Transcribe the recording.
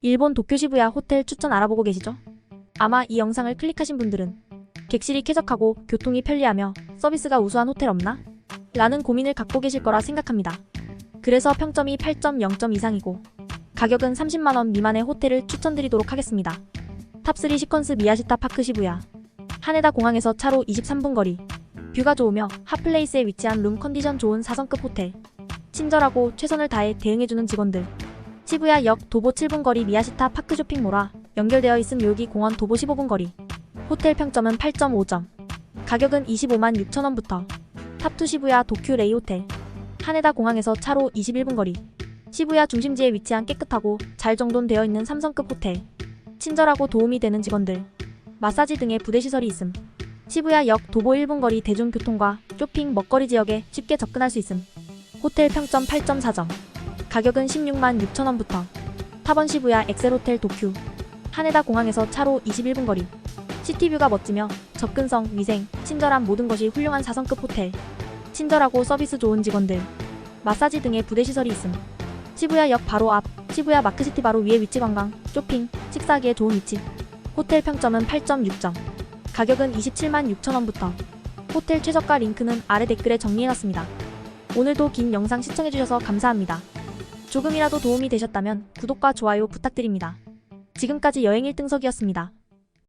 일본 도쿄 시부야 호텔 추천 알아보고 계시죠? 아마 이 영상을 클릭하신 분들은 객실이 쾌적하고 교통이 편리하며 서비스가 우수한 호텔 없나? 라는 고민을 갖고 계실 거라 생각합니다. 그래서 평점이 8.0점 이상이고 가격은 30만원 미만의 호텔을 추천드리도록 하겠습니다. 탑3 시퀀스 미야시타 파크 시부야 하네다 공항에서 차로 23분 거리 뷰가 좋으며 핫플레이스에 위치한 룸 컨디션 좋은 4성급 호텔 친절하고 최선을 다해 대응해주는 직원들 시부야역 도보 7분 거리 미야시타 파크 쇼핑몰과 연결되어 있음 묘기 공원 도보 15분 거리. 호텔 평점은 8.5점 가격은 25만 6천원부터. 탑2 시부야 도쿄 레이 호텔. 하네다 공항에서 차로 21분 거리. 시부야 중심지에 위치한 깨끗하고 잘 정돈되어 있는 3성급 호텔. 친절하고 도움이 되는 직원들. 마사지 등의 부대 시설이 있음. 시부야역 도보 1분 거리 대중교통과 쇼핑 먹거리 지역에 쉽게 접근할 수 있음. 호텔 평점 8.4점 가격은 16만 6천원부터. 타번 시부야 엑셀호텔 도쿄 하네다 공항에서 차로 21분 거리. 시티뷰가 멋지며 접근성, 위생, 친절한 모든 것이 훌륭한 4성급 호텔. 친절하고 서비스 좋은 직원들. 마사지 등의 부대 시설이 있음. 시부야역 바로 앞 시부야 마크시티 바로 위에 위치 관광 쇼핑 식사하기에 좋은 위치. 호텔 평점은 8.6점 가격은 27만 6천원부터. 호텔 최저가 링크는 아래 댓글에 정리해놨습니다. 오늘도 긴 영상 시청해주셔서 감사합니다 조금이라도 도움이 되셨다면 구독과 좋아요 부탁드립니다. 지금까지 여행 1등석이었습니다.